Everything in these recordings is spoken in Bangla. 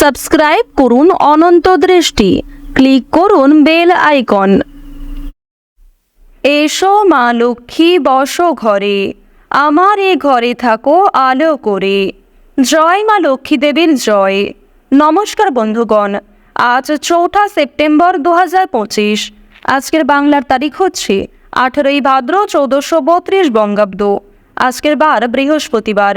সাবস্ক্রাইব করুন অনন্ত দৃষ্টি। ক্লিক করুন বেল আইকন। এসো মা লক্ষ্মী, বসো ঘরে। আমার এ ঘরে থাকো, আলো করে। জয় মা লক্ষ্মী দেবীর জয়। নমস্কার বন্ধুগণ, আজ চৌঠা সেপ্টেম্বর দু পঁচিশ। আজকের বাংলার তারিখ হচ্ছে আঠেরোই ভাদ্র চৌদ্দশো বত্রিশ বঙ্গাব্দ। আজকের বার বৃহস্পতিবার।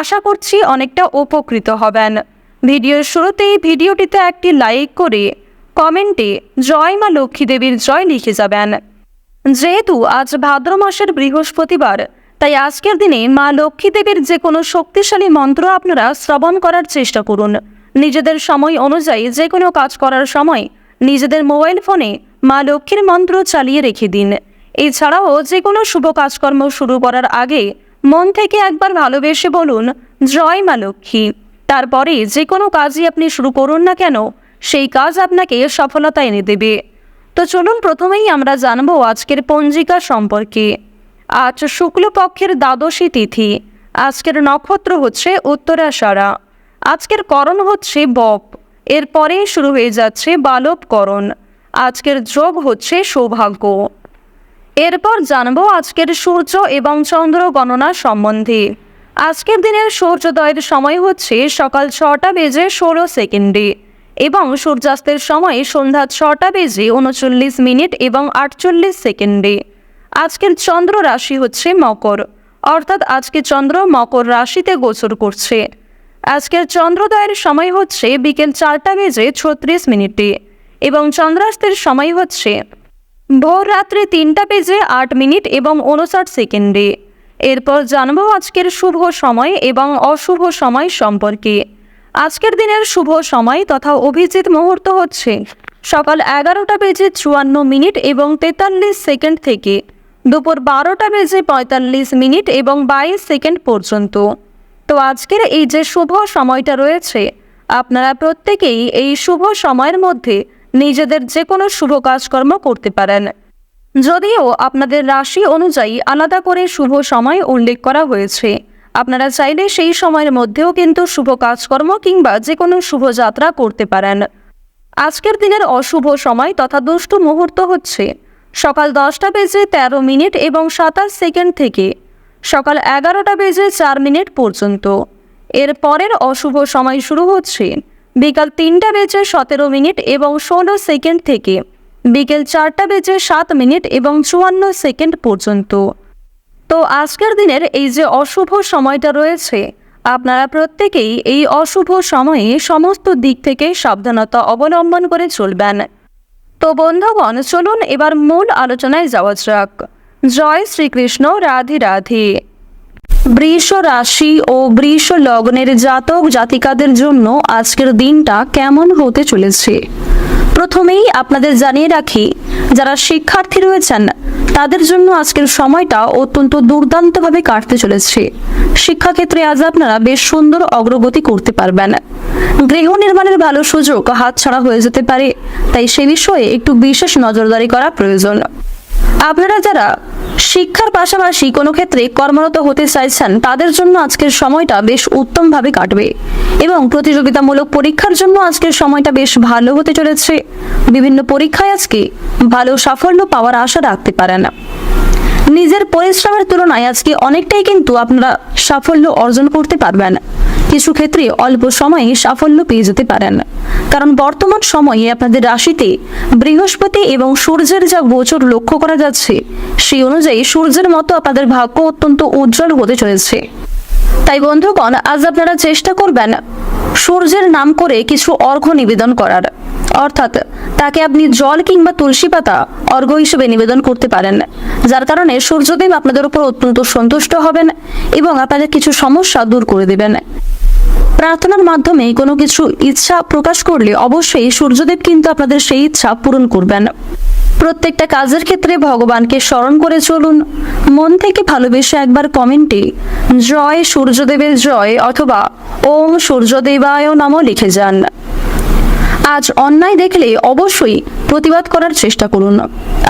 আশা করছি অনেকটা উপকৃত হবেন। ভিডিওর শুরুতেই ভিডিওটিতে একটি লাইক করে কমেন্টে জয় মা লক্ষ্মী দেবীর জয় লিখে যাবেন। যেহেতু আজ ভাদ্র মাসের বৃহস্পতিবার, তাই আজকের দিনে মা লক্ষ্মী দেবীর যে কোনো শক্তিশালী মন্ত্র আপনারা শ্রবণ করার চেষ্টা করুন। নিজেদের সময় অনুযায়ী যে কোনো কাজ করার সময় নিজেদের মোবাইল ফোনে মা লক্ষ্মীর মন্ত্র চালিয়ে রেখে দিন। এছাড়াও যে কোনো শুভ কাজকর্ম শুরু করার আগে মন থেকে একবার ভালোবেসে বলুন, জয় মা লক্ষ্মী। তারপরে যে কোনো কাজই আপনি শুরু করুন না কেন, সেই কাজ আপনাকে সফলতা এনে দেবে। তো চলুন প্রথমেই আমরা জানব আজকের পঞ্জিকা সম্পর্কে। আজ শুক্লপক্ষের দ্বাদশী তিথি। আজকের নক্ষত্র হচ্ছে উত্তরাষাঢ়া। আজকের করণ হচ্ছে বপ। এরপরে শুরু হয়ে যাচ্ছে বালবকরণ। আজকের যোগ হচ্ছে সৌভাগ্য। এরপর জানব আজকের সূর্য এবং চন্দ্র গণনা সম্বন্ধে। আজকের দিনের সূর্যোদয়ের সময় হচ্ছে সকাল ছটা বেজে ষোলো সেকেন্ডে এবং সূর্যাস্তের সময় সন্ধ্যা ছটা বেজে উনচল্লিশ মিনিট এবং আটচল্লিশ সেকেন্ডে। আজকের চন্দ্র রাশি হচ্ছে মকর, অর্থাৎ আজকে চন্দ্র মকর রাশিতে গোচর করছে। আজকের চন্দ্রোদয়ের সময় হচ্ছে বিকেল চারটা বেজে ছত্রিশ মিনিটে এবং চন্দ্রাস্তের সময় হচ্ছে ভোর রাত্রে তিনটা বেজে আট মিনিট এবং উনষাট সেকেন্ডে। এরপর জানব আজকের শুভ সময় এবং অশুভ সময় সম্পর্কে। আজকের দিনের শুভ সময় তথা অভিজিৎ মুহূর্ত হচ্ছে সকাল এগারোটা বেজে চুয়ান্ন মিনিট এবং তেতাল্লিশ সেকেন্ড থেকে। দুপুর বারোটা বেজে পঁয়তাল্লিশ মিনিট এবং বাইশ সেকেন্ড পর্যন্ত। তো আজকের এই যে শুভ সময়টা রয়েছে, আপনারা প্রত্যেকেই এই শুভ সময়ের মধ্যে নিজেদের যে কোনো শুভ কাজকর্ম করতে পারেন। যদিও আপনাদের রাশি অনুযায়ী আলাদা করে শুভ সময় উল্লেখ করা হয়েছে। আপনারা চাইলে সেই সময়ের মধ্যেও কিন্তু শুভ কাজকর্ম কিংবা যে কোনো শুভ যাত্রা করতে পারেন। আজকের দিনের অশুভ সময় তথা দুষ্টু মুহূর্ত হচ্ছে। সকাল দশটা বেজে তেরো মিনিট এবং সাতাশ সেকেন্ড থেকে সকাল এগারোটা বেজে চার মিনিট পর্যন্ত। এর পরের অশুভ সময় শুরু হচ্ছে বিকাল তিনটা বেজে সতেরো মিনিট এবং ষোলো সেকেন্ড থেকে বিকেল চারটা বেজে সাত মিনিট এবং চুয়ান্ন সেকেন্ড পর্যন্ত। তো আজকের দিনের এই যে অশুভ সময়টা রয়েছে, আপনারা প্রত্যেকেই এই অশুভ সময়ে সমস্ত দিক থেকে সাবধানতা অবলম্বন করে চলবেন। তো বন্ধুগণ, চলুন এবার মূল আলোচনায় যাওয়া যাক। জয় শ্রীকৃষ্ণ, রাধে রাধে। বৃষ রাশি ও বৃষ লগ্নের জাতক জাতিকাদের জন্য আজকের দিনটা কেমন হতে চলেছে? প্রথমেই আপনাদের জানিয়ে রাখি, যারা শিক্ষার্থী রয়েছেন, তাদের জন্য আজকের সময়টা অত্যন্ত দুর্দান্তভাবে কাটতে চলেছে। শিক্ষাক্ষেত্রে আজ আপনারা বেশ সুন্দর অগ্রগতি করতে পারবেন। গৃহ নির্মাণের ভালো সুযোগ হাতছাড়া হয়ে যেতে পারে, তাই সে বিষয়ে একটু বিশেষ নজরদারি করা প্রয়োজন। আপনারা যারা শিক্ষার পাশাপাশি কোনো ক্ষেত্রে কর্মরত হতে চাইছেন, তাদের জন্য আজকের সময়টা বেশ উত্তমভাবে কাটবে এবং প্রতিযোগিতামূলক পরীক্ষার জন্য আজকের সময়টা বেশ ভালো হতে চলেছে। বিভিন্ন পরীক্ষায় আজকে ভালো সাফল্য পাওয়ার আশা রাখতে পারেন। নিজের পরিশ্রমের তুলনায় আজকে অনেকটাই কিন্তু আপনারা সাফল্য অর্জন করতে পারবেন। কিছু ক্ষেত্রে অল্প সময়ে সাফল্য পেয়ে যেতে পারেন। কারণ বর্তমান সময়ে আপনাদের রাশিতে বৃহস্পতি এবং সূর্যের যা গোচর লক্ষ্য করা যাচ্ছে, সেই অনুযায়ী সূর্যের মতো আপনাদের ভাগ্য অত্যন্ত উজ্জ্বল হতে চলেছে। তাই বন্ধুগণ, আজ আপনারা চেষ্টা করবেন সূর্যের নাম করে কিছু অর্ঘ্য নিবেদন করার। অর্থাৎ, তাকে আপনি জল কিংবা তুলসী পাতা অর্ঘ্য হিসেবে নিবেদন করতে পারেন। যার কারণে সূর্যদেব আপনাদের উপর অত্যন্ত সন্তুষ্ট হবেন এবং আপনাদের কিছু সমস্যা দূর করে দেবেন। প্রার্থনার মাধ্যমে কোনো কিছু ইচ্ছা প্রকাশ করলে অবশ্যই সূর্যদেব কিন্তু আপনাদের সেই ইচ্ছা পূরণ করবেন। প্রত্যেকটা কাজের ক্ষেত্রে ভগবানকে স্মরণ করে চলুন। মন থেকে ভালোবেসে একবার কমেন্টে জয় সূর্যদেবের জয় অথবা ওম সূর্যদেবায় নাম লিখে যান। আজ অন্যায় দেখলে অবশ্যই প্রতিবাদ করার চেষ্টা করুন।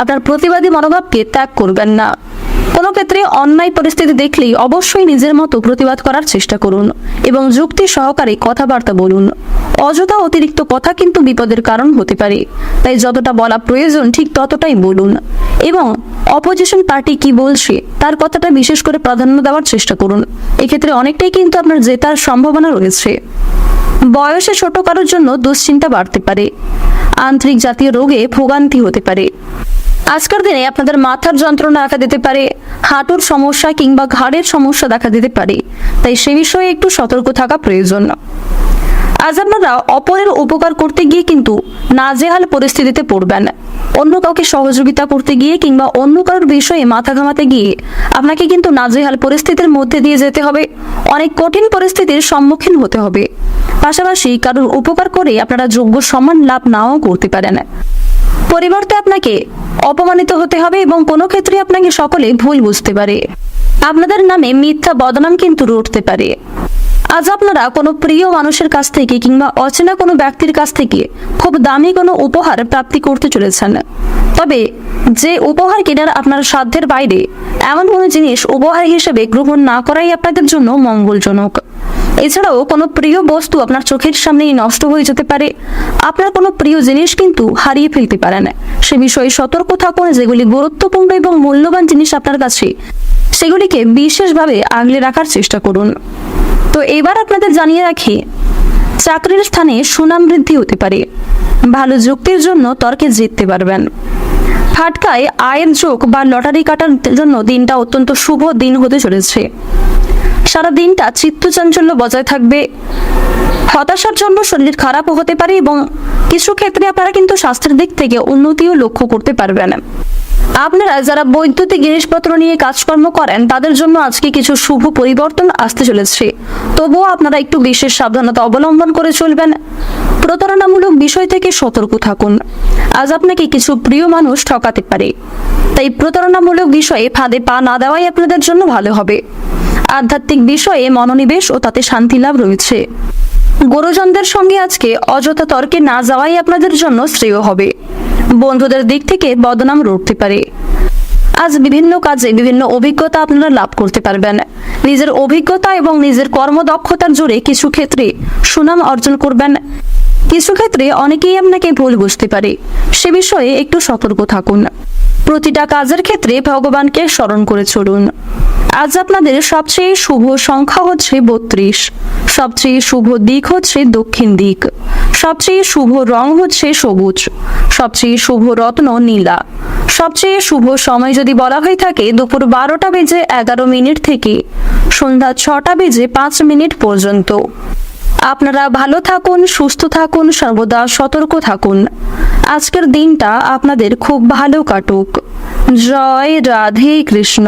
আপনার প্রতিবাদী মনোভাবকে ত্যাগ করবেন না। কোনো ক্ষেত্রে অন্যায় পরিস্থিতি দেখলেই অবশ্যই নিজের মতো প্রতিবাদ করার চেষ্টা করুন এবং যুক্তি সহকারে কথাবার্তা বলুন। অযথা অতিরিক্ত কথা কিন্তু বিপদের কারণ হতে পারে। তাই যতটা বলা প্রয়োজন ঠিক ততটাই বলুন এবং অপোজিশন পার্টি কি বলছে তার কথাটা বিশেষ করে প্রাধান্য দেওয়ার চেষ্টা করুন। এক্ষেত্রে অনেকটাই কিন্তু আপনার জেতার সম্ভাবনা রয়েছে। বয়সে ছোট কারোর জন্য দুশ্চিন্তা বাড়তে পারে। আন্তরিক জাতীয় রোগে ভোগান্তি হতে পারে। আজকের দিনে আপনাদের মাথার যন্ত্রণা দেখা দিতে পারে, হাঁটুর সমস্যা কিংবা ঘাড়ের সমস্যা দেখা দিতে পারে, তাই সে বিষয়ে একটু সতর্ক থাকা প্রয়োজন। আজ আপনারা অপরের উপকার করতে গিয়ে কিন্তু নাজেহাল পরিস্থিতিতে পড়বেন। অন্য কাউকে সহযোগিতা করতে গিয়ে কিংবা অন্য কারোর বিষয়ে মাথা ঘামাতে গিয়ে আপনাকে কিন্তু নাজেহাল পরিস্থিতির মধ্যে দিয়ে যেতে হবে। অনেক কঠিন পরিস্থিতির সম্মুখীন হতে হবে। পাশাপাশি কারোর উপকার করে আপনারা যোগ্য সম্মান লাভ নাও করতে পারেন। পরিবর্তে আপনাকে অপমানিত হতে হবে এবং কোনো ক্ষেত্রে আপনাকে সকলে ভুল বুঝতে পারে। আপনাদের নামে মিথ্যা বদনাম কিন্তু রটতে পারে। আজ আপনারা কোনো প্রিয় মানুষের কাছ থেকে কিংবা অচেনা কোনো ব্যক্তির কাছ থেকে খুব দামি কোনো উপহার প্রাপ্তি করতে চলেছেন। তবে যে উপহার কেনার আপনার সাধ্যের বাইরে, এমন কোনো জিনিস উপহার হিসেবে গ্রহণ না করাই আপনাদের জন্য মঙ্গলজনক। এছাড়াও কোনো প্রিয় বস্তু আপনার চোখের সামনেই নষ্ট হয়ে যেতে পারে। আপনার কোনো প্রিয় জিনিস কিন্তু হারিয়ে ফেলতে পারেন সে বিষয়ে সতর্ক থাকুন যেগুলি গুরুত্বপূর্ণ এবং মূল্যবান জিনিস আপনার কাছে। সেগুলিকে বিশেষভাবে আগলে রাখার চেষ্টা করুন। তো এবার আপনাদের জানিয়ে রাখি, চাকরির স্থানে সুনাম বৃদ্ধি হতে পারে। ভালো যুক্তির জন্য তর্কে জিততে পারবেন। ফাটকায় আয়ের যোগ বা লটারি কাটার জন্য দিনটা অত্যন্ত শুভ দিন হতে চলেছে। সারা দিনটা চিত্তচাঞ্চল্য বজায় থাকবে। হতাশার জন্য শরীর খারাপও হতে পারে এবং কিছু ক্ষেত্রে আপনারা কিন্তু স্বাস্থ্যের দিক থেকে উন্নতিও লক্ষ্য করতে পারবেন। আপনারা যারা বৈদ্যুতিক জিনিসপত্র নিয়ে কাজকর্ম করেন, তাদের জন্য আজকে কিছু শুভ পরিবর্তন আসতে চলেছে। তবুও আপনারা একটু বিশেষ সাবধানতা অবলম্বন করে চলবেন। প্রতারণামূলক বিষয় থেকে সতর্ক থাকুন। আজ আপনাকে কিছু প্রিয় মানুষ ঠকাতে পারে। তাই প্রতারণামূলক বিষয়ে ফাঁদে পা না দেওয়াই আপনাদের জন্য ভালো হবে। আধ্যাত্মিক বিষয়ে মনোনিবেশ ও তাতে শান্তি লাভ রয়েছে। গুরুজনদের সঙ্গে আজকে অযথা তর্কে না যাওয়াই আপনাদের জন্য শ্রেয় হবে। বন্ধুদের দিক থেকে বদনাম রুখতে পারে। আজ বিভিন্ন কাজে বিভিন্ন অভিজ্ঞতা আপনারা লাভ করতে পারবেন। নিজের অভিজ্ঞতা এবং নিজের কর্মদক্ষতার জোরে কিছু ক্ষেত্রে সুনাম অর্জন করবেন। কিছু ক্ষেত্রে অনেকেই আপনাকে ভুল বুঝতে পারে। সে বিষয়ে একটু সতর্ক থাকুন। প্রতিটা কাজের ক্ষেত্রে ভগবানকে স্মরণ করে চলুন। আজ আপনাদের সবচেয়ে শুভ সংখ্যা হচ্ছে বত্রিশ। সবচেয়ে শুভ দিক হচ্ছে দক্ষিণ দিক। সবচেয়ে শুভ রং হচ্ছে সবুজ। সবচেয়ে শুভ রত্ন নীলা। সবচেয়ে শুভ সময় যদি বলা হয়ে থাকে, দুপুর বারোটা বেজে এগারো মিনিট থেকে। সন্ধ্যা ছটা বেজে পাঁচ মিনিট পর্যন্ত। আপনারা ভালো থাকুন, সুস্থ থাকুন, সর্বদা সতর্ক থাকুন। আজকের দিনটা আপনাদের খুব ভালো কাটুক। জয় রাধে কৃষ্ণ।